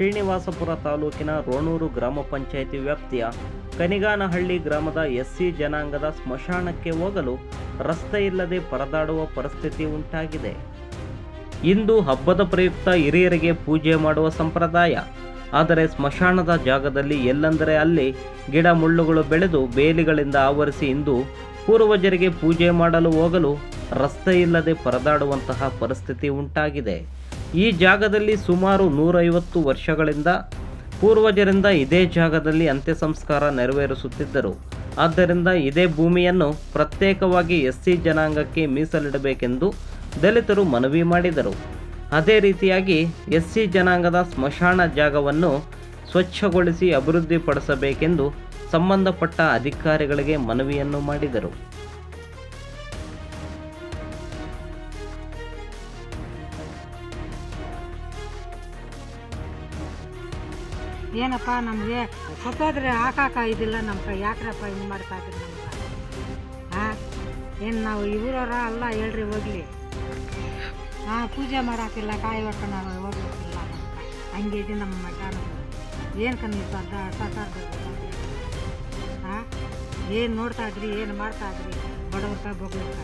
ಶ್ರೀನಿವಾಸಪುರ ತಾಲೂಕಿನ ರೋಣೂರು ಗ್ರಾಮ ಪಂಚಾಯಿತಿ ವ್ಯಾಪ್ತಿಯ ಕನಿಗಾನಹಳ್ಳಿ ಗ್ರಾಮದ ಎಸ್ಸಿ ಜನಾಂಗದ ಸ್ಮಶಾನಕ್ಕೆ ಹೋಗಲು ರಸ್ತೆ ಇಲ್ಲದೆ ಪರದಾಡುವ ಪರಿಸ್ಥಿತಿ ಉಂಟಾಗಿದೆ. ಇಂದು ಹಬ್ಬದ ಪ್ರಯುಕ್ತ ಹಿರಿಯರಿಗೆ ಪೂಜೆ ಮಾಡುವ ಸಂಪ್ರದಾಯ. ಆದರೆ ಸ್ಮಶಾನದ ಜಾಗದಲ್ಲಿ ಎಲ್ಲೆಂದರೆ ಅಲ್ಲಿ ಗಿಡ ಮುಳ್ಳುಗಳು ಬೆಳೆದು ಬೇಲಿಗಳಿಂದ ಆವರಿಸಿ ಇಂದು ಪೂರ್ವಜರಿಗೆ ಪೂಜೆ ಮಾಡಲು ಹೋಗಲು ರಸ್ತೆ ಇಲ್ಲದೆ ಪರದಾಡುವಂತಹ ಪರಿಸ್ಥಿತಿ ಉಂಟಾಗಿದೆ. ಈ ಜಾಗದಲ್ಲಿ ಸುಮಾರು ನೂರೈವತ್ತು ವರ್ಷಗಳಿಂದ ಪೂರ್ವಜರಿಂದ ಇದೇ ಜಾಗದಲ್ಲಿ ಅಂತ್ಯ ಸಂಸ್ಕಾರ ನೆರವೇರಿಸುತ್ತಿದ್ದರು. ಆದ್ದರಿಂದ ಇದೇ ಭೂಮಿಯನ್ನು ಪ್ರತ್ಯೇಕವಾಗಿ ಎಸ್ಸಿ ಜನಾಂಗಕ್ಕೆ ಮೀಸಲಿಡಬೇಕೆಂದು ದಲಿತರು ಮನವಿ ಮಾಡಿದರು. ಅದೇ ರೀತಿಯಾಗಿ ಎಸ್ಸಿ ಜನಾಂಗದ ಸ್ಮಶಾನ ಜಾಗವನ್ನು ಸ್ವಚ್ಛಗೊಳಿಸಿ ಅಭಿವೃದ್ಧಿಪಡಿಸಬೇಕೆಂದು ಸಂಬಂಧಪಟ್ಟ ಅಧಿಕಾರಿಗಳಿಗೆ ಮನವಿಯನ್ನು ಮಾಡಿದರು. ಏನಪ್ಪ ನಮಗೆ ಸತ್ತೋದ್ರೆ ಹಾಕಾಕ ಇದಿಲ್ಲ ನಮ್ಮ ಕೈ ಯಾಕ್ರಪ್ಪ ಹಿಂಗೆ ಮಾಡ್ತಾ ಇದ್ರಿ ನಮ್ಗೆ? ಹಾಂ? ಏನು ನಾವು ಇವರವ್ರ ಅಲ್ಲ ಹೇಳ್ರಿ ಹೋಗ್ಲಿ. ಹಾಂ, ಪೂಜೆ ಮಾಡೋಕ್ಕಿಲ್ಲ ಕಾಯಿ ಹೊಡ್ಕೊಂಡು ನಾವು ಹೋಗ್ಬೇಕಿಲ್ಲ ಹಂಗೆ ಇದೆ ನಮ್ಮ ಮಠ ಏನು ಕಮ್ಮಿ ಸರ್ಕಾರದವ್ರು ಹಾಂ? ಏನು ನೋಡ್ತಾ ಇದ್ರಿ, ಏನು ಮಾಡ್ತಾ ಇದ್ರಿ? ಬಡವ್ರಕ ಬಗ್ಲಕ್ಕ